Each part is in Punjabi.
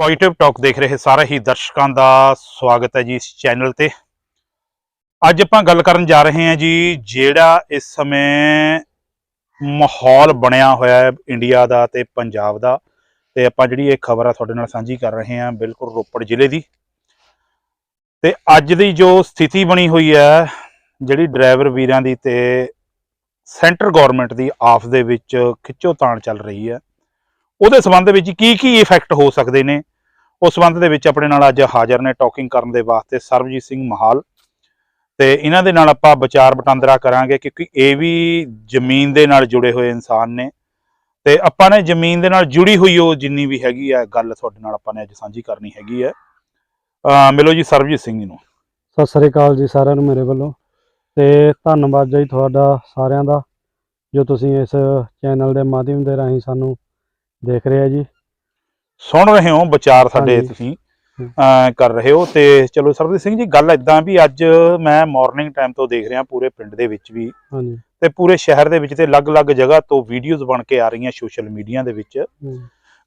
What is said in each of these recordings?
ਪੋਜੀਟਿਵ ਟਾਕ ਦੇਖ ਰਹੇ ਸਾਰੇ ਹੀ ਦਰਸ਼ਕਾਂ ਦਾ ਸਵਾਗਤ ਹੈ ਜੀ ਇਸ ਚੈਨਲ ਤੇ। ਅੱਜ ਆਪਾਂ ਗੱਲ ਕਰਨ ਜਾ ਰਹੇ ਹਾਂ ਜੀ, ਜਿਹੜਾ ਇਸ ਸਮੇਂ ਮਾਹੌਲ ਬਣਿਆ ਹੋਇਆ ਹੈ ਇੰਡੀਆ ਦਾ ਤੇ ਪੰਜਾਬ ਦਾ। ਤੇ ਆਪਾਂ ਜਿਹੜੀ ਇਹ ਖਬਰ ਆ ਤੁਹਾਡੇ ਨਾਲ ਸਾਂਝੀ ਕਰ ਰਹੇ ਹਾਂ ਬਿਲਕੁਲ ਰੋਪੜ ਜ਼ਿਲ੍ਹੇ ਦੀ। ਤੇ ਅੱਜ ਦੀ ਜੋ ਸਥਿਤੀ ਬਣੀ ਹੋਈ ਹੈ, ਜਿਹੜੀ ਡਰਾਈਵਰ ਵੀਰਾਂ ਦੀ ਤੇ ਸੈਂਟਰ ਗਵਰਨਮੈਂਟ ਦੀ ਆਫ ਦੇ ਵਿੱਚ ਖਿੱਚੋਤਾਣ ਚੱਲ ਰਹੀ ਹੈ। ਉਹਦੇ ਸੰਬੰਧ ਵਿੱਚ ਕੀ ਕੀ ਇਫੈਕਟ ਹੋ ਸਕਦੇ ਨੇ? ਉਸ ਸੰਬੰਧ ਦੇ ਵਿੱਚ ਆਪਣੇ ਨਾਲ ਅੱਜ ਹਾਜ਼ਰ ਨੇ ਟਾਕਿੰਗ ਕਰਨ ਦੇ ਵਾਸਤੇ ਸਰਬਜੀਤ ਸਿੰਘ ਮਹਾਲ। ਤੇ ਇਹਨਾਂ ਦੇ ਨਾਲ ਆਪਾਂ ਵਿਚਾਰ ਵਟਾਂਦਰਾ ਕਰਾਂਗੇ ਕਿਉਂਕਿ ਇਹ ਵੀ ਜ਼ਮੀਨ ਦੇ ਨਾਲ ਜੁੜੇ ਹੋਏ ਇਨਸਾਨ ਨੇ। ਤੇ ਆਪਾਂ ਨੇ ਜ਼ਮੀਨ ਦੇ ਨਾਲ ਜੁੜੀ ਹੋਈ ਉਹ ਜਿੰਨੀ ਵੀ ਹੈਗੀ ਆ ਗੱਲ ਤੁਹਾਡੇ ਨਾਲ ਆਪਾਂ ਨੇ ਅੱਜ ਸਾਂਝੀ ਕਰਨੀ ਹੈਗੀ ਹੈ ਮਿਲੋ ਜੀ ਸਰਬਜੀਤ ਸਿੰਘ ਜੀ ਨੂੰ। ਸਤਿ ਸ੍ਰੀ ਅਕਾਲ ਜੀ ਸਾਰਿਆਂ ਨੂੰ ਮੇਰੇ ਵੱਲੋਂ। ਤੇ ਧੰਨਵਾਦ ਜੀ ਤੁਹਾਡਾ ਸਾਰਿਆਂ ਦਾ ਜੋ ਤੁਸੀਂ ਇਸ ਚੈਨਲ ਦੇ ਮਾਧਿਅਮ ਦੇ ਰਾਹੀਂ ਸਾਨੂੰ ਦੇਖ ਰਹੇ ਆ ਜੀ। ਸੁਣ ਰਹੇ ਹੋ ਵਿਚਾਰ ਸਾਡੇ। ਤੁਸੀਂ ਕਰ ਰਹੇ ਹੋ ਤੇ ਚਲੋ ਸਰਬਜੀਤ ਸਿੰਘ ਜੀ ਗੱਲ ਇਦਾਂ ਵੀ ਅੱਜ ਮੈਂ ਮਾਰਨਿੰਗ ਟਾਈਮ ਤੋਂ ਦੇਖ ਰਿਹਾ ਪੂਰੇ ਪਿੰਡ ਦੇ ਵਿੱਚ ਵੀ ਤੇ ਪੂਰੇ ਸ਼ਹਿਰ ਦੇ ਵਿੱਚ ਤੇ ਅਲੱਗ-ਅਲੱਗ ਜਗ੍ਹਾ ਤੋਂ ਵੀਡੀਓਜ਼ ਬਣ ਕੇ ਆ ਰਹੀਆਂ ਸੋਸ਼ਲ ਮੀਡੀਆ ਦੇ ਵਿੱਚ।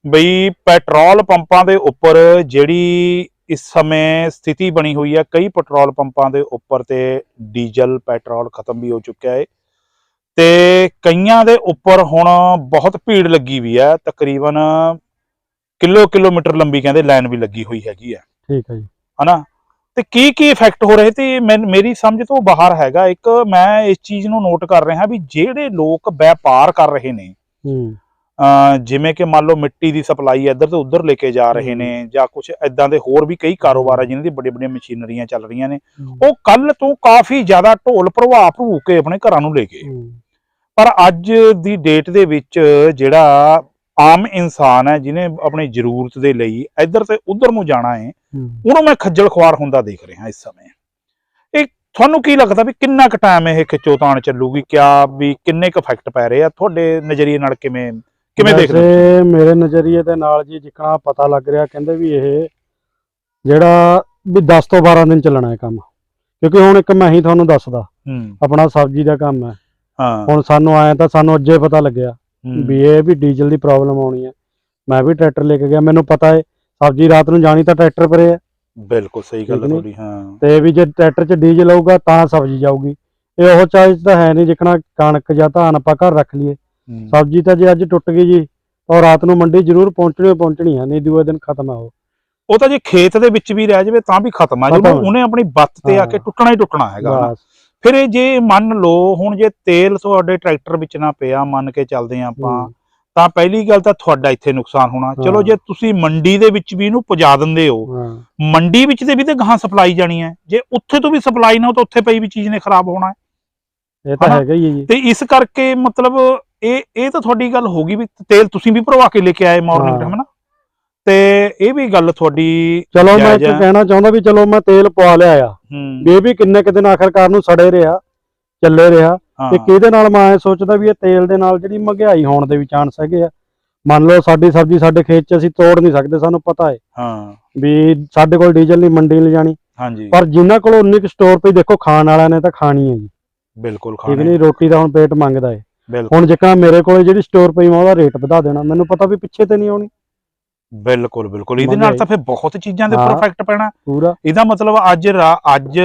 ਬਈ ਪੈਟਰੋਲ ਪੰਪਾਂ ਦੇ ਉੱਪਰ ਜਿਹੜੀ ਇਸ ਸਮੇਂ ਸਥਿਤੀ ਬਣੀ ਹੋਈ ਹੈ ਕਈ ਪੈਟਰੋਲ ਪੰਪਾਂ ਦੇ ਉੱਪਰ ਤੇ ਡੀਜ਼ਲ ਪੈਟਰੋਲ ਖਤਮ ਵੀ ਹੋ ਚੁੱਕਿਆ ਹੈ ਤੇ ਕਈਆਂ ਦੇ ਉੱਪਰ ਹੁਣ ਬਹੁਤ ਭੀੜ ਲੱਗੀ ਵੀ ਹੈ। ਤਕਰੀਬਨ ਕਿਲੋ ਕਿਲੋਮੀਟਰ ਲੰਬੀ ਕਹਿੰਦੇ ਲਾਈਨ ਵੀ ਲੱਗੀ ਹੋਈ ਹੈਗੀ ਹੈ। ਠੀਕ ਹੈ ਜੀ। ਹਨਾ? ਤੇ ਕੀ ਕੀ ਇਫੈਕਟ ਹੋ ਰਹੇ ਤੇ ਮੇਰੀ ਸਮਝ ਤੋਂ ਬਾਹਰ ਹੈਗਾ ਇੱਕ ਮੈਂ ਇਸ ਚੀਜ਼ ਨੂੰ ਨੋਟ ਕਰ ਰਿਹਾ ਵੀ ਜਿਹੜੇ ਲੋਕ ਵਪਾਰ ਕਰ ਰਹੇ ਨੇ ਹੂੰ। ਜਿਵੇਂ ਕਿ ਮੰਨ ਲਓ ਮਿੱਟੀ ਦੀ ਸਪਲਾਈ ਇੱਧਰ ਤੋਂ ਉੱਧਰ ਲੈ ਕੇ ਜਾ ਰਹੇ ਨੇ ਜਾਂ ਕੁਝ ਐਦਾਂ ਦੇ ਹੋਰ ਵੀ ਕਈ ਕਾਰੋਬਾਰ ਆ ਜਿਨ੍ਹਾਂ ਦੀ ਵੱਡੀਆਂ ਵੱਡੀਆਂ ਮਸ਼ੀਨਰੀਆਂ ਚੱਲ ਰਹੀਆਂ ਨੇ। ਉਹ ਕੱਲ ਤੋਂ ਕਾਫੀ ਜ਼ਿਆਦਾ ਢੋਲ ਪ੍ਰਭਾਵ ਭੂ ਕੇ ਆਪਣੇ ਘਰਾਂ ਨੂੰ ਲੈ ਗਏ। ਹੂੰ, ਪਰ ਅੱਜ ਦੀ ਡੇਟ ਦੇ ਵਿੱਚ ਜਿਹੜਾ ਆਮ ਇਨਸਾਨ ਹੈ ਜਿਹਨੇ ਆਪਣੀ ਜ਼ਰੂਰਤ ਦੇ ਲਈ ਇੱਧਰ ਤੇ ਉੱਧਰ ਨੂੰ ਜਾਣਾ ਹੈ ਹੂੰ। ਉਹਨੂੰ ਮੈਂ ਖੱਜਲ ਖੁਆਰ ਹੁੰਦਾ ਦੇਖ ਰਿਹਾ ਇਸ ਸਮੇਂ। ਇਹ ਤੁਹਾਨੂੰ ਕੀ ਲੱਗਦਾ ਵੀ ਕਿੰਨਾ ਕੁ ਟਾਈਮ ਇਹ ਖਿੱਚੋਤਾਣ ਚੱਲੂਗੀ? ਕਿਆ ਵੀ ਕਿੰਨੇ ਕੁ ਇਫੈਕਟ ਪੈ ਰਹੇ ਆ? ਤੁਹਾਡੇ ਨਜ਼ਰੀਏ ਨਾਲ ਕਿਵੇਂ ਕਿਵੇਂ ਦੇਖਦੇ ਹੋ? ਵੈਸੇ ਮੇਰੇ ਨਜ਼ਰੀਏ ਦੇ ਨਾਲ ਜੀ ਜਿਕਣਾ ਪਤਾ ਲੱਗ ਰਿਹਾ ਕਹਿੰਦੇ ਵੀ ਇਹ ਜਿਹੜਾ ਵੀ 10 ਤੋਂ 12 ਦਿਨ ਚੱਲਣਾ ਹੈ ਕੰਮ। ਕਿਉਂਕਿ ਹੁਣ ਇੱਕ ਮੈਂ ਹੀ ਤੁਹਾਨੂੰ ਦੱਸਦਾ ਆਪਣਾ ਸਬਜ਼ੀ ਦਾ ਕੰਮ ਹੈ। ਹਾਂ। ਹੁਣ ਸਾਨੂੰ ਆਇਆ ਤਾਂ ਸਾਨੂੰ ਅੱਜੇ ਪਤਾ ਲੱਗਿਆ ਵੀ ਇਹ ਵੀ ਡੀਜ਼ਲ ਦੀ ਪ੍ਰੋਬਲਮ ਆਉਣੀ ਹੈ। ਮੈਂ ਵੀ ਟਰੈਕਟਰ ਲੈ ਕੇ ਗਿਆ ਮੈਨੂੰ ਪਤਾ ਹੈ ਸਬਜ਼ੀ ਰਾਤ ਨੂੰ ਜਾਣੀ ਤਾਂ ਟਰੈਕਟਰ ਪਰੇ ਹੈ। ਬਿਲਕੁਲ ਸਹੀ ਗੱਲ? ਤੁਹਾਡੀ ਹਾਂ। ਤੇ ਵੀ ਜੇ ਟਰੈਕਟਰ 'ਚ ਡੀਜ਼ਲ ਆਊਗਾ ਤਾਂ ਸਬਜ਼ੀ ਜਾਊਗੀ। ਇਹ ਉਹ ਚਾਹੀਜ਼ ਤਾਂ ਹੈ ਨਹੀਂ ਜਿਕਣਾ ਕਣਕ ਜਾਂ ਧਾਨ ਆਪਾਂ ਘਰ ਰੱਖ ਲਈਏ। ਸਬਜ਼ੀ ਤਾਂ ਜੇ ਅੱਜ ਟੁੱਟ ਗਈ ਜੀ ਤਾਂ ਰਾਤ ਨੂੰ ਮੰਡੀ ਜ਼ਰੂਰ ਪਹੁੰਚਣੀ ਪਹੁੰਚਣੀ ਹੈ ਨਹੀਂ ਦੂਏ ਦਿਨ ਖਤਮ ਆ ਉਹ। ਉਹ ਤਾਂ ਜੇ ਖੇਤ ਦੇ ਵਿੱਚ ਵੀ ਰਹਿ ਜਾਵੇ ਤਾਂ ਵੀ ਖਤਮ ਆ ਜਦੋਂ ਆ। ਉਹਨੇ ਆਪਣੀ ਬੱਤ ਤੇ ਆ ਕੇ। ਟੁੱਟਣਾ ਹੀ ਟੁੱਟਣਾ ਹੈਗਾ ਫਿਰ ਇਹ ਜੇ ਮੰਨ ਲਓ ਹੁਣ ਜੇ ਤੇਲ ਤੁਹਾਡੇ ਟਰੈਕਟਰ ਵਿੱਚ ਨਾ ਪਿਆ ਮੰਨ ਕੇ ਚੱਲਦੇ ਆ ਆਪਾਂ ਤਾਂ ਪਹਿਲੀ ਗੱਲ ਤਾਂ ਤੁਹਾਡਾ ਇੱਥੇ ਨੁਕਸਾਨ ਹੋਣਾ। ਚਲੋ। ਜੇ ਤੁਸੀਂ ਮੰਡੀ ਦੇ ਵਿੱਚ ਵੀ ਇਹਨੂੰ ਪਹੁੰਚਾ ਦਿੰਦੇ ਹੋ ਮੰਡੀ ਵਿੱਚ ਤੇ ਵੀ ਤੇ ਗਾਹਾਂ ਸਪਲਾਈ ਜਾਣੀ ਹੈ। ਜੇ ਉੱਥੇ ਤੋਂ ਵੀ ਸਪਲਾਈ ਨਾ ਹੋ ਤਾਂ ਉੱਥੇ ਪਈ ਵੀ ਚੀਜ਼ ਨੇ ਖਰਾਬ ਹੋਣਾ ਇਹ ਤਾਂ? ਹੈਗਾ ਹੀ ਹੈ ਜੀ। ਤੇ ਇਸ ਕਰਕੇ ਮਤਲਬ ਇਹ ਇਹ ਤਾਂ ਤੁਹਾਡੀ ਗੱਲ ਹੋ ਗਈ ਵੀ ਤੇਲ ਤੁਸੀਂ ਵੀ ਭਰਵਾ ਕੇ ਲੈ ਕੇ ਆਏ ਮਾਰਨਿੰਗ। ਟਾਈਮ ਨਾ ਤੇ ਇਹ ਵੀ ਗੱਲ ਤੁਹਾਡੀ ਚਲੋ ਮੈਂ ਇੱਕ। ਕਹਿਣਾ ਚਾਹੁੰਦਾ ਵੀ ਚਲੋ ਮੈਂ ਤੇਲ ਪਵਾ ਲਿਆ ਆ। ਇਹ ਵੀ ਕਿੰਨੇ ਕੁ ਦਿਨ ਆਖਰਕਾਰ ਨੂੰ ਸੜੇ ਰਿਹਾ ਚੱਲੇ ਰਿਹਾ। ਤੇ ਕਿਹਦੇ ਨਾਲ ਮੈਂ ਸੋਚਦਾ ਵੀ ਇਹ ਤੇਲ ਦੇ ਨਾਲ ਜਿਹੜੀ ਮਹਿੰਗਾਈ ਹੋਣ ਦੇ ਵੀ ਚਾਂਸ ਹੈਗੇ ਆ। ਮੰਨ ਲਓ ਸਾਡੀ ਸਬਜ਼ੀ ਸਾਡੇ ਖੇਤ 'ਚ ਅਸੀਂ ਤੋੜ ਨਹੀਂ ਸਕਦੇ ਸਾਨੂੰ ਪਤਾ ਹੈ। ਹਾਂ। ਵੀ ਸਾਡੇ ਕੋਲ ਡੀਜ਼ਲ ਨਹੀਂ ਮੰਡੀ ਨਹੀਂ ਲਿਜਾਣੀ ਹਾਂਜੀ। ਪਰ ਜਿਨ੍ਹਾਂ ਕੋਲ ਉਨੀ ਕੁ ਸਟੋਰ ਪਈ ਦੇਖੋ ਖਾਣ ਵਾਲਿਆਂ ਨੇ ਤਾਂ ਖਾਣੀ ਹੈ ਜੀ। ਬਿਲਕੁਲ ਠੀਕ ਖਾਣੇ ਨਹੀਂ ਰੋਟੀ ਦਾ ਹੁਣ ਪੇਟ ਮੰਗਦਾ ਬਿਲਕੁਲ। ਹੁਣ ਜਿੱਕਾ ਮੇਰੇ ਕੋਲੇ ਜਿਹੜੀ ਸਟੋਰ ਪਈ ਮੈਂ ਉਹਦਾ ਰੇਟ ਵਧਾ ਦੇਣਾ। ਮੈਨੂੰ ਪਤਾ ਵੀ ਪਿੱਛੇ ਤੇ ਨਹੀਂ ਆਉਣੀ। ਬਿਲਕੁਲ ਬਿਲਕੁਲ। ਇਹਦੇ ਨਾਲ ਤਾਂ ਫਿਰ ਬਹੁਤ ਚੀਜ਼ਾਂ ਦੇ ਉੱਪਰ। ਇਫੈਕਟ ਪੈਣਾ। ਪੂਰਾ। ਇਹਦਾ ਮਤਲਬ ਅੱਜ ਅੱਜ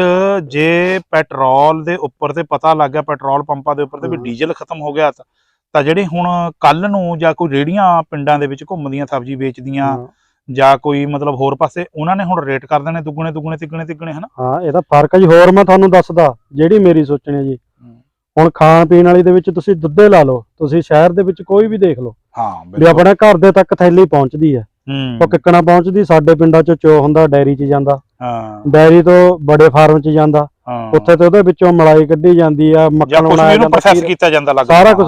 ਜੇ ਪੈਟਰੋਲ ਦੇ ਉੱਪਰ ਤੇ ਪਤਾ ਲੱਗ ਗਿਆ ਪੈਟਰੋਲ ਪੰਪਾਂ ਦੇ ਉੱਪਰ ਤੇ ਵੀ। ਡੀਜ਼ਲ ਖਤਮ ਹੋ ਗਿਆ ਤਾਂ ਜਿਹੜੇ ਹੁਣ ਕੱਲ ਨੂੰ ਜਾਂ ਕੋਈ ਰੇੜੀਆਂ ਪਿੰਡਾਂ ਦੇ ਵਿੱਚ ਘੁੰਮਦੀਆਂ ਸਬਜ਼ੀ ਵੇਚਦੀਆਂ ਜਾਂ ਕੋਈ ਮਤਲਬ ਹੋਰ ਪਾਸੇ ਉਹਨਾਂ ਨੇ ਹੁਣ ਰੇਟ ਕਰ ਦੇਣੇ ਦੁੱਗਣੇ ਦੁੱਗਣੇ ਤਿੱਗਣੇ ਤਿੱਗਣੇ ਹਨਾ? ਹਾਂ ਇਹਦਾ ਫ਼ਰਕ ਹੈ ਜੀ ਹੋਰ ਮੈਂ ਤੁਹਾਨੂੰ ਦੱਸਦਾ ਜਿਹੜੀ ਮੇਰੀ ਸੋਚਣੀ ਹੈ ਜੀ। ਹੁਣ ਖਾਣ ਪੀਣ ਵਾਲੀ ਦੇ ਵਿੱਚ ਤੁਸੀਂ ਦੁੱਧੇ ਲਾ ਲਓ ਤੁਸੀਂ ਸ਼ਹਿਰ ਦੇ ਵਿੱਚ ਕੋਈ ਵੀ ਦੇਖ ਲਓ। ਹਾਂ ਵੀ ਆਪਣੇ ਘਰ ਦੇ ਤੱਕ ਥੈਲੀ ਪਹੁੰਚਦੀ ਹੈ ਹੂੰ। ਉਹ ਕਿੱਕਣਾ ਪਹੁੰਚਦੀ ਸਾਡੇ ਪਿੰਡਾਂ 'ਚ ਚੋ ਹੁੰਦਾ ਡੈਰੀ 'ਚ ਜਾਂਦਾ। ਹਾਂ। ਡੈਰੀ ਤੋਂ ਬੜੇ ਫਾਰਮ 'ਚ ਜਾਂਦਾ। ਉੱਥੇ ਤੇ ਉਹਦੇ ਵਿੱਚੋਂ ਮਲਾਈ ਕੱਢੀ ਜਾਂਦੀ ਆ ਮੱਖਣ ਬਣਾਇਆ ਜਾਂਦਾ ਪ੍ਰੋਸੈਸ ਖੀਰ- ਕੀਤਾ ਜਾਂਦਾ ਲੱਗ ਸਾਰਾ ਕੁਝ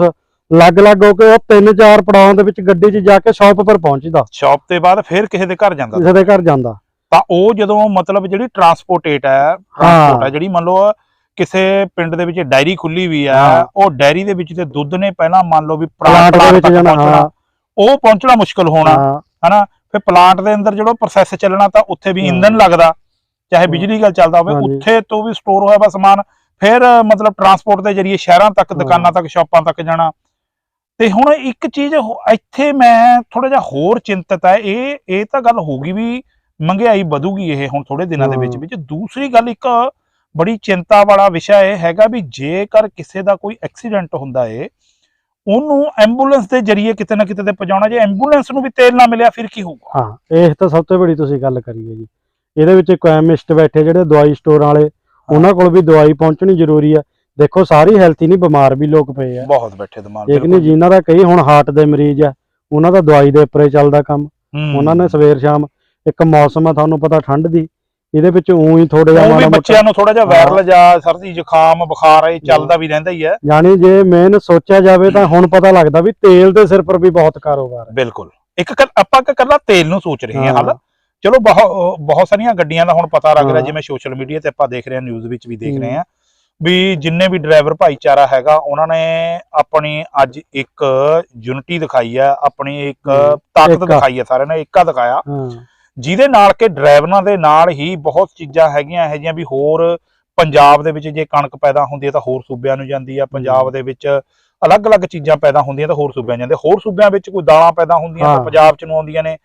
ਲੱਗ-ਲੱਗ ਹੋ ਕੇ ਉਹ ਤਿੰਨ ਚਾਰ ਪੜਾਵਾਂ ਦੇ ਵਿੱਚ ਗੱਡੀ 'ਚ ਜਾ ਕੇ ਸ਼ਾਪ ਪਰ ਪਹੁੰਚਦਾ। ਸ਼ਾਪ ਤੇ ਬਾਅਦ ਫਿਰ ਕਿਸੇ ਦੇ ਘਰ ਜਾਂਦਾ। ਕਿਸੇ ਦੇ ਘਰ ਜਾਂਦਾ। ਤਾਂ ਉਹ ਜਦੋਂ ਮਤਲਬ ਜਿਹੜੀ ਟਰਾਂਸਪੋਰਟੇਟ ਹੈ ਟਰਾਂਸਪੋਰਟ ਹੈ ਜਿਹੜੀ ਮੰਨ ਲਓ ਕਿਸੇ ਪਿੰਡ ਦੇ ਵਿੱਚ ਡਾਇਰੀ ਖੁੱਲੀ ਵੀ ਹਾਂ। ਉਹ ਡਾਇਰੀ ਦੇ ਵਿੱਚ ਤੇ ਦੁੱਧ ਨੇ ਪਹਿਲਾਂ ਮੰਨ ਲਓ ਵੀ ਪਲਾਂਟ ਦੇ ਵਿੱਚ ਜਾਣਾ ਉਹ ਪਹੁੰਚਣਾ ਮੁਸ਼ਕਲ ਹੋਣਾ ਹਨਾ? ਫਿਰ ਪਲਾਂਟ ਦੇ ਅੰਦਰ ਜਿਹੜਾ ਪ੍ਰੋਸੈਸ ਚੱਲਣਾ ਤਾਂ ਉੱਥੇ ਵੀ। ਇੰਧਨ ਲੱਗਦਾ ਚਾਹੇ। ਬਿਜਲੀ ਗੱਲ ਚੱਲਦਾ ਹੋਵੇ। ਉੱਥੇ ਤੋਂ ਵੀ ਸਟੋਰ ਹੋਇਆ ਵਾ ਸਮਾਨ ਫਿਰ ਮਤਲਬ ਟਰਾਂਸਪੋਰਟ ਦੇ ਜਰੀਏ ਸ਼ਹਿਰਾਂ ਤੱਕ ਦੁਕਾਨਾਂ ਤੱਕ ਸ਼ਾਪਾਂ ਤੱਕ ਜਾਣਾ। ਤੇ ਹੁਣ ਇੱਕ ਚੀਜ਼ ਇੱਥੇ ਮੈਂ ਥੋੜਾ ਜਿਹਾ ਹੋਰ ਚਿੰਤਤ ਹੈ ਇਹ ਇਹ ਤਾਂ ਗੱਲ ਹੋਗੀ ਵੀ ਮਹਿੰਗਾਈ ਵਧੂਗੀ ਇਹ ਹੁਣ ਥੋੜੇ ਦਿਨਾਂ ਦੇ ਵਿੱਚ। ਵਿੱਚ। ਦੂਸਰੀ ਗੱਲ ਇੱਕ ਬੜੀ ਚਿੰਤਾ ਵਾਲਾ ਵਿਸ਼ਾ ਇਹ ਹੈਗਾ ਵੀ ਜੇਕਰ ਕਿਸੇ ਦਾ ਕੋਈ ਐਕਸੀਡੈਂਟ ਹੁੰਦਾ ਏ ਉਹਨੂੰ ਐਂਬੂਲੈਂਸ ਦੇ ਜ਼ਰੀਏ ਕਿਤੇ ਨਾ ਕਿਤੇ ਤੇ ਪਹੁੰਚਾਉਣਾ ਜੇ ਐਂਬੂਲੈਂਸ ਨੂੰ ਵੀ ਤੇਲ ਨਾ ਮਿਲਿਆ ਫਿਰ ਕੀ ਹੋਊਗਾ? ਹਾਂ ਇਹ ਤਾਂ ਸਭ ਤੋਂ ਬੜੀ ਤੁਸੀਂ ਗੱਲ ਕਰੀ ਹੈ ਜੀ। ਇਹਦੇ ਵਿੱਚ ਕੈਮਿਸਟ ਬੈਠੇ ਜਿਹੜੇ ਦਵਾਈ ਸਟੋਰ ਵਾਲੇ ਉਹਨਾਂ ਕੋਲ ਵੀ ਦਵਾਈ ਪਹੁੰਚਣੀ ਜ਼ਰੂਰੀ ਆ ਦੇਖੋ ਸਾਰੀ ਹੈਲਥ ਨਹੀਂ ਬਿਮਾਰ ਵੀ ਲੋਕ ਪਏ ਆ। ਬਹੁਤ ਬੈਠੇ ਦਿਮਾਗ ਇੱਕ ਨਹੀਂ ਜਿਨ੍ਹਾਂ ਦਾ ਕਈ ਹੁਣ ਹਾਰਟ ਦੇ ਮਰੀਜ਼ ਆ ਉਹਨਾਂ ਦਾ ਦਵਾਈ ਦੇ ਉੱਪਰ ਚੱਲਦਾ ਕੰਮ। ਉਹਨਾਂ ਨੇ ਸਵੇਰ ਸ਼ਾਮ ਇੱਕ ਮੌਸਮ ਆ ਤੁਹਾਨੂੰ ਪਤਾ ਠੰਡ ਦੀ ਇਹਦੇ ਵਿੱਚ ਉਹੀ ਥੋੜੇ ਜਿਹਾ ਮਾੜਾ ਬੱਚਿਆਂ ਨੂੰ ਥੋੜਾ ਜਿਹਾ। ਵਾਇਰਲ ਜਾਂ ਸਰਦੀ ਜ਼ੁਕਾਮ ਬੁਖਾਰ ਇਹ ਚੱਲਦਾ ਵੀ ਰਹਿੰਦਾ ਹੀ ਹੈ ਯਾਨੀ ਜੇ ਮੇਨ ਸੋਚਿਆ ਜਾਵੇ ਤਾਂ ਹੁਣ ਪਤਾ ਲੱਗਦਾ ਵੀ ਤੇਲ ਦੇ ਸਿਰ ਪਰ ਵੀ ਬਹੁਤ ਕਾਰੋਬਾਰ ਹੈ ਬਿਲਕੁਲ। ਇੱਕ ਆਪਾਂ ਕ- ਕੱਲਾ ਤੇਲ ਨੂੰ ਸੋਚ ਰਹੇ ਹਾਂ ਹਲ। ਚਲੋ ਬਹੁਤ ਬਹੁਤ ਸਾਰੀਆਂ ਗੱਡੀਆਂ ਦਾ ਹੁਣ ਪਤਾ ਲੱਗ ਰਿਹਾ। ਜਿਵੇਂ ਸੋਸ਼ਲ ਮੀਡੀਆ ਤੇ ਆਪਾਂ ਦੇਖ ਰਹੇ ਹਾਂ ਨਿਊਜ਼ ਵਿੱਚ ਵੀ ਦੇਖ। ਰਹੇ ਹਾਂ। ਵੀ ਜਿੰਨੇ ਵੀ ਡਰਾਈਵਰ ਭਾਈਚਾਰਾ ਹੈਗਾ ਉਹਨਾਂ ਨੇ ਆਪਣੀ ਅੱਜ ਇੱਕ ਯੂਨਿਟੀ ਦਿਖਾਈ ਹੈ ਆਪਣੀ ਇੱਕ। ਤਾਕਤ। ਦਿਖਾਈ ਹੈ ਸਾਰਿਆਂ ਨੇ ਇੱਕਾ ਦਿਖਾਇਆ ਜਿਹਦੇ ਨਾਲ ਕਿ ਡਰਾਈਵਰਾਂ ਦੇ ਨਾਲ ਹੀ ਬਹੁਤ ਚੀਜ਼ਾਂ ਹੈਗੀਆਂ ਇਹੋ ਜਿਹੀਆਂ ਵੀ ਹੋਰ ਪੰਜਾਬ ਦੇ ਵਿੱਚ ਜੇ ਕਣਕ ਪੈਦਾ ਹੁੰਦੀ ਹੈ ਤਾਂ ਹੋਰ ਸੂਬਿਆਂ ਨੂੰ ਜਾਂਦੀ ਆ ਪੰਜਾਬ। ਦੇ ਵਿੱਚ ਅਲੱਗ-ਅਲੱਗ ਚੀਜ਼ਾਂ ਪੈਦਾ ਹੁੰਦੀਆਂ ਤਾਂ ਹੋਰ ਸੂਬਿਆਂ ਜਾਂਦੇ ਹੋਰ ਸੂਬਿਆਂ ਵਿੱਚ ਕੋਈ ਦਾਲਾਂ ਪੈਦਾ ਹੁੰਦੀਆਂ ਤਾਂ। ਪੰਜਾਬ ਚ ਨੂੰ ਆਉਂਦੀਆਂ ਨੇ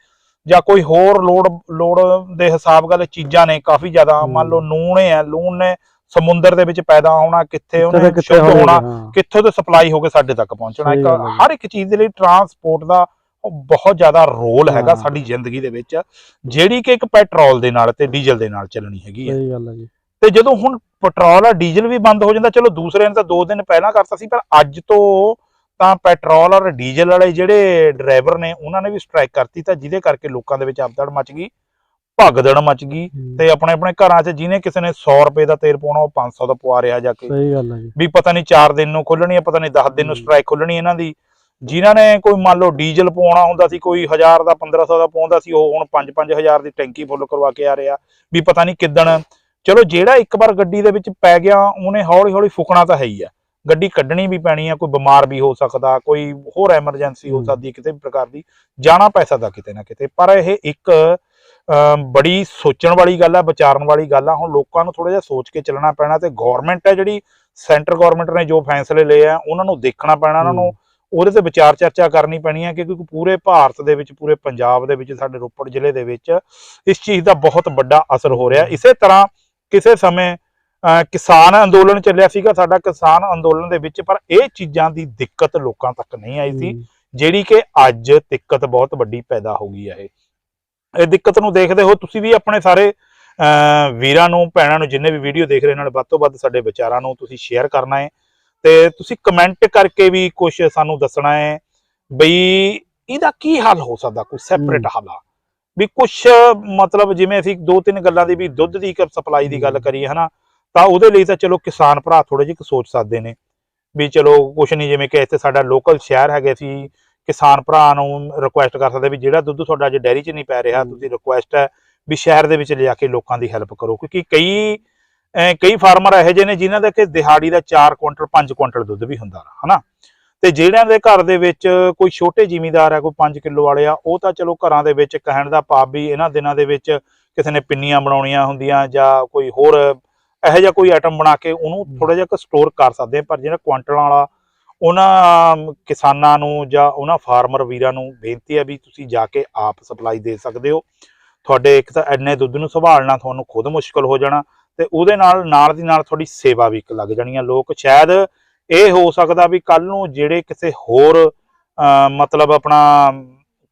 ਜਾਂ ਕੋਈ ਹੋਰ ਲੋੜ ਲੋੜ ਦੇ ਹਿਸਾਬ ਗੱਲ ਚੀਜ਼ਾਂ ਨੇ ਕਾਫੀ ਜ਼ਿਆਦਾ। ਮੰਨ ਲਓ ਨੂਣ ਹੈ ਲੂਣ ਨੇ ਸਮੁੰਦਰ ਦੇ ਵਿੱਚ ਪੈਦਾ ਹੋਣਾ ਕਿੱਥੇ ਉਹਨੇ ਸ਼ੁੱਧ ਹੋਣਾ। ਕਿੱਥੋਂ ਤੋਂ ਸਪਲਾਈ ਹੋ ਕੇ ਸਾਡੇ ਤੱਕ ਪਹੁੰਚਣਾ ਇੱਕ। ਹਰ ਇੱਕ ਚੀਜ਼ ਦੇ ਲਈ ਟਰਾਂਸਪੋਰਟ ਦਾ ਬਹੁਤ ਜ਼ਿਆਦਾ ਰੋਲ ਹੈਗਾ। ਸਾਡੀ ਜ਼ਿੰਦਗੀ ਦੇ ਵਿੱਚ ਜਿਹੜੀ ਕਿ ਇੱਕ ਪੈਟਰੋਲ ਦੇ ਨਾਲ ਤੇ ਡੀਜ਼ਲ ਦੇ ਨਾਲ ਚੱਲਣੀ ਹੈਗੀ ਹੈ ਸਹੀ ਗੱਲ ਹੈ ਜੀ ਤੇ ਜਦੋਂ ਹੁਣ ਪੈਟਰੋਲ ਆ ਡੀਜ਼ਲ ਵੀ ਬੰਦ ਹੋ ਜਾਂਦਾ ਚਲੋ ਦੂਸਰੇ ਨੇ ਤਾਂ 2 ਦਿਨ ਪਹਿਲਾਂ ਕਰਤਾ ਸੀ ਪਰ ਅੱਜ ਤੋਂ ਤਾਂ ਪੈਟਰੋਲ ਔਰ ਡੀਜ਼ਲ ਵਾਲੇ ਜਿਹੜੇ ਡਰਾਈਵਰ ਨੇ ਉਹਨਾਂ ਨੇ ਵੀ ਸਟ੍ਰਾਈਕ ਕਰਤੀ ਤਾਂ ਜਿਹਦੇ ਕਰਕੇ ਲੋਕਾਂ ਦੇ ਵਿੱਚ ਅਬਦੜ ਮਚ ਗਈ ਭਗਦੜ ਮਚ ਗਈ। ਤੇ ਆਪਣੇ ਆਪਣੇ ਘਰਾਂ 'ਚ ਜਿਹਨੇ ਕਿਸੇ ਨੇ 100 ਰੁਪਏ ਦਾ ਤੇਲ ਪਾਉਣਾ ਉਹ 500 ਦਾ ਪਵਾ ਰਿਹਾ ਜਾ ਕੇ। ਸਹੀ ਗੱਲ ਹੈ ਜੀ। ਵੀ ਪਤਾ ਨਹੀਂ 4 ਦਿਨ ਨੂੰ ਖੁੱਲਣੀ ਹੈ ਪਤਾ ਨਹੀਂ 10 ਦਿਨ ਨੂੰ। ਸਟ੍ਰਾਈਕ ਖੁੱਲਣੀ ਇਹਨਾਂ ਦੀ। ਜਿਨ੍ਹਾਂ ਨੇ ਕੋਈ ਮੰਨ ਲਓ ਡੀਜ਼ਲ ਪਵਾਉਣਾ ਹੁੰਦਾ ਸੀ ਕੋਈ 1000 ਦਾ 1500 ਦਾ ਪਾਉਂਦਾ ਸੀ ਉਹ ਹੁਣ 5-5000 ਦੀ ਟੈਂਕੀ ਫੁੱਲ ਕਰਵਾ ਕੇ ਆ ਰਿਹਾ। ਵੀ ਪਤਾ ਨਹੀਂ ਕਿੱਦਣ। ਚਲੋ ਜਿਹੜਾ ਇੱਕ ਵਾਰ ਗੱਡੀ ਦੇ ਵਿੱਚ ਪੈ ਗਿਆ ਉਹਨੇ ਹੌਲੀ-ਹੌਲੀ ਫੁਕਣਾ ਤਾਂ ਹੈ ਹੀ ਆ। ਗੱਡੀ ਕੱਢਣੀ ਵੀ ਪੈਣੀ ਆ ਕੋਈ ਬਿਮਾਰ ਵੀ ਹੋ ਸਕਦਾ ਕੋਈ ਹੋਰ ਐਮਰਜੈਂਸੀ ਹੋ। ਸਕਦੀ ਕਿਸੇ ਵੀ ਪ੍ਰਕਾਰ ਦੀ। ਜਾਣਾ ਪੈ ਸਕਦਾ ਕਿਤੇ ਨਾ ਕਿਤੇ। ਪਰ ਇਹ ਇੱਕ ਬੜੀ ਸੋਚਣ ਵਾਲੀ ਗੱਲ ਆ ਵਿਚਾਰਨ ਵਾਲੀ ਗੱਲ ਆ। ਹੁਣ ਲੋਕਾਂ ਨੂੰ ਥੋੜਾ ਜਿਹਾ ਸੋਚ ਕੇ ਚੱਲਣਾ ਪੈਣਾ ਤੇ ਗਵਰਨਮੈਂਟ ਹੈ ਜਿਹੜੀ ਸੈਂਟਰ ਗਵਰਨਮੈਂਟ ਨੇ ਜੋ ਫੈਸਲੇ ਲਏ ਆ ਉਹਨਾਂ ਨੂੰ ਦੇਖਣਾ ਪੈਣਾ ਉਹਨਾਂ ਨੂੰ ਉਹਦੇ ਤੇ ਵਿਚਾਰ ਚਰਚਾ ਕਰਨੀ ਪੈਣੀ ਹੈ ਕਿਉਂਕਿ ਪੂਰੇ ਭਾਰਤ ਦੇ ਵਿੱਚ ਪੂਰੇ ਪੰਜਾਬ ਦੇ ਵਿੱਚ ਸਾਡੇ ਰੋਪੜ ਜ਼ਿਲ੍ਹੇ ਦੇ ਵਿੱਚ ਇਸ ਚੀਜ਼ ਦਾ ਬਹੁਤ ਵੱਡਾ ਅਸਰ ਹੋ ਰਿਹਾ। ਇਸੇ ਤਰ੍ਹਾਂ ਕਿਸੇ ਸਮੇਂ ਕਿਸਾਨ ਅੰਦੋਲਨ ਚੱਲਿਆ ਸੀਗਾ ਸਾਡਾ ਕਿਸਾਨ ਅੰਦੋਲਨ ਦੇ ਵਿੱਚ ਪਰ ਇਹ ਚੀਜ਼ਾਂ ਦੀ ਦਿੱਕਤ ਲੋਕਾਂ ਤੱਕ ਨਹੀਂ ਆਈ ਸੀ। ਜਿਹੜੀ ਕਿ ਅੱਜ ਦਿੱਕਤ ਬਹੁਤ ਵੱਡੀ ਪੈਦਾ ਹੋ ਗਈ ਹੈ ਇਹ। ਇਹ ਦਿੱਕਤ ਨੂੰ ਦੇਖਦੇ ਹੋ ਤੁਸੀਂ ਵੀ ਆਪਣੇ ਸਾਰੇ ਵੀਰਾਂ ਨੂੰ ਭੈਣਾਂ ਨੂੰ ਜਿੰਨੇ ਵੀ ਵੀਡੀਓ ਦੇਖ ਰਹੇ ਨਾਲ ਵੱਧ ਤੋਂ ਵੱਧ ਸਾਡੇ ਵਿਚਾਰਾਂ ਨੂੰ ਤੁਸੀਂ ਸ਼ੇਅਰ ਕਰਨਾ ਹੈ। ਤੇ ਤੁਸੀਂ ਕਮੈਂਟ ਕਰਕੇ ਵੀ ਕੁਝ ਸਾਨੂੰ ਦੱਸਣਾ ਹੈ ਬਈ ਇਹਦਾ ਕੀ ਹੱਲ ਹੋ ਸਕਦਾ ਕੋਈ ਸੈਪਰੇਟ ਹੱਲ? ਆ ਵੀ ਕੁਝ ਮਤਲਬ ਜਿਵੇਂ ਅਸੀਂ ਦੋ ਤਿੰਨ ਗੱਲਾਂ ਦੀ ਵੀ ਦੁੱਧ ਦੀ ਸਪਲਾਈ ਦੀ ਗੱਲ। ਕਰੀਏ ਹਨਾ? ਤਾਂ ਉਹਦੇ ਲਈ ਤਾਂ ਚਲੋ ਕਿਸਾਨ ਭਰਾ ਥੋੜੇ ਜਿਹਾ ਸੋਚ ਸਕਦੇ ਨੇ। ਵੀ ਚਲੋ ਕੁਛ ਨਹੀਂ ਜਿਵੇਂ ਕਿ ਇੱਥੇ ਸਾਡਾ ਲੋਕਲ ਸ਼ਹਿਰ ਹੈਗੇ ਸੀ ਕਿਸਾਨ ਭਰਾ ਨੂੰ ਰਿਕੁਐਸਟ ਕਰ ਸਕਦੇ ਵੀ ਜਿਹੜਾ ਦੁੱਧ ਤੁਹਾਡਾ ਅੱਜ ਡੈਰੀ 'ਚ ਨਹੀਂ ਪੈ ਰਿਹਾ। ਤੁਸੀਂ ਰਿਕੁਐਸਟ ਹੈ ਵੀ ਸ਼ਹਿਰ ਦੇ ਵਿੱਚ ਲਿਜਾ ਕੇ ਲੋਕਾਂ ਦੀ ਹੈਲਪ ਕਰੋ ਕਿਉਂਕਿ ਕਈ ਕਈ ਫਾਰਮਰ ਇਹੋ ਜਿਹੇ ਨੇ ਜਿਨ੍ਹਾਂ ਦਾ ਕਿ ਦਿਹਾੜੀ ਦਾ 4 ਕੁਇੰਟਲ 5 ਕੁਇੰਟਲ ਦੁੱਧ ਵੀ ਹੁੰਦਾ ਹਨਾ ਤੇ ਜਿਹੜਿਆਂ ਦੇ ਘਰ ਦੇ ਵਿੱਚ ਕੋਈ ਛੋਟੇ ਜ਼ਿਮੀਂਦਾਰ ਹੈ ਕੋਈ 5 ਕਿਲੋ ਵਾਲੇ ਆ ਉਹ ਤਾਂ ਚਲੋ ਘਰਾਂ ਦੇ ਵਿੱਚ ਕਹਿਣ ਦਾ ਭਾਵ ਵੀ ਇਹਨਾਂ ਦਿਨਾਂ ਦੇ ਵਿੱਚ ਕਿਸੇ ਨੇ ਪਿੰਨੀਆਂ ਬਣਾਉਣੀਆਂ ਹੁੰਦੀਆਂ ਜਾਂ ਕੋਈ ਹੋਰ ਇਹੋ ਜਿਹਾ ਕੋਈ ਆਈਟਮ ਬਣਾ ਕੇ ਉਹਨੂੰ ਥੋੜਾ ਜਿਹਾ ਸਟੋਰ ਕਰ ਸਕਦੇ ਆ ਪਰ ਜਿਹੜਾ ਕੁਆਂਟਲਾਂ ਵਾਲਾ ਉਹਨਾਂ ਕਿਸਾਨਾਂ ਨੂੰ ਜਾਂ ਉਹਨਾਂ ਫਾਰਮਰ ਵੀਰਾਂ ਨੂੰ ਬੇਨਤੀ ਹੈ ਵੀ ਤੁਸੀਂ ਜਾ ਕੇ ਆਪ ਸਪਲਾਈ ਦੇ ਸਕਦੇ ਹੋ। ਤੁਹਾਡੇ ਇੱਕ ਤਾਂ ਐਨੇ ਦੁੱਧ ਨੂੰ ਸੰਭਾਲਣਾ ਤੁਹਾਨੂੰ ਖੁਦ ਮੁਸ਼ਕਲ ਹੋ ਜਾਣਾ ਤੇ ਉਹਦੇ ਨਾਲ ਨਾਲ ਦੀ ਨਾਲ ਤੁਹਾਡੀ ਸੇਵਾ ਵੀ ਇੱਕ ਲੱਗ ਜਾਣੀ ਆ। ਲੋਕ ਸ਼ਾਇਦ ਇਹ ਹੋ ਸਕਦਾ ਵੀ ਕੱਲ ਨੂੰ ਜਿਹੜੇ ਕਿਸੇ ਹੋਰ ਮਤਲਬ ਆਪਣਾ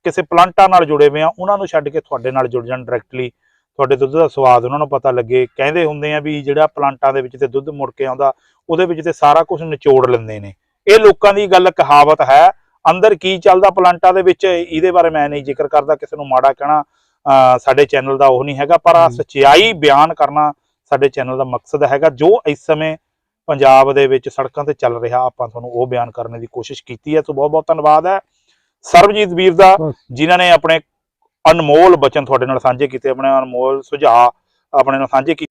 ਕਿਸੇ ਪਲਾਂਟਾਂ ਨਾਲ ਜੁੜੇ ਹੋਏ ਆ, ਉਹਨਾਂ ਨੂੰ ਛੱਡ ਕੇ ਤੁਹਾਡੇ ਨਾਲ ਜੁੜ ਜਾਣ ਡਾਇਰੈਕਟਲੀ ਤੁਹਾਡੇ ਦੁੱਧ ਦਾ ਸਵਾਦ ਉਹਨਾਂ ਨੂੰ ਪਤਾ ਲੱਗੇ। ਕਹਿੰਦੇ ਹੁੰਦੇ ਆ ਵੀ ਜਿਹੜਾ ਪਲਾਂਟਾਂ ਦੇ ਵਿੱਚ ਤੇ ਦੁੱਧ ਮੁੜ ਕੇ ਆਉਂਦਾ, ਉਹਦੇ ਵਿੱਚ ਤੇ ਸਾਰਾ ਕੁਝ ਨਿਚੋੜ ਲੈਂਦੇ ਨੇ। ਇਹ ਲੋਕਾਂ ਦੀ ਗੱਲ ਕਹਾਵਤ ਹੈ। ਅੰਦਰ ਕੀ ਚੱਲਦਾ ਪਲਾਂਟਾਂ ਦੇ ਵਿੱਚ ਇਹਦੇ ਬਾਰੇ ਮੈਂ ਨਹੀਂ ਜ਼ਿਕਰ ਕਰਦਾ ਕਿਸੇ ਨੂੰ ਮਾੜਾ ਕਹਿਣਾ ਸਾਡੇ ਚੈਨਲ ਦਾ ਉਹ ਨਹੀਂ ਹੈਗਾ ਪਰ ਆ। ਸਚਾਈ ਬਿਆਨ ਕਰਨਾ ਸਾਡੇ ਚੈਨਲ ਦਾ ਮਕਸਦ ਹੈਗਾ। ਜੋ ਇਸ ਸਮੇਂ ਪੰਜਾਬ ਦੇ ਵਿੱਚ ਸੜਕਾਂ ਤੇ ਚੱਲ ਰਿਹਾ ਆਪਾਂ ਤੁਹਾਨੂੰ ਉਹ ਬਿਆਨ ਕਰਨ ਦੀ ਕੋਸ਼ਿਸ਼ ਕੀਤੀ ਹੈ ਸੋ ਬਹੁਤ ਬਹੁਤ ਧੰਨਵਾਦ ਹੈ। ਸਰਬਜੀਤ ਵੀਰ ਦਾ ਜਿਨ੍ਹਾਂ ਨੇ ਆਪਣੇ ਅਨਮੋਲ ਬਚਨ ਤੁਹਾਡੇ ਨਾਲ ਸਾਂਝੇ ਕੀਤੇ ਆਪਣੇ ਅਨਮੋਲ ਸੁਝਾਅ ਆਪਣੇ ਨਾਲ ਸਾਂਝੇ ਕੀਤੇ।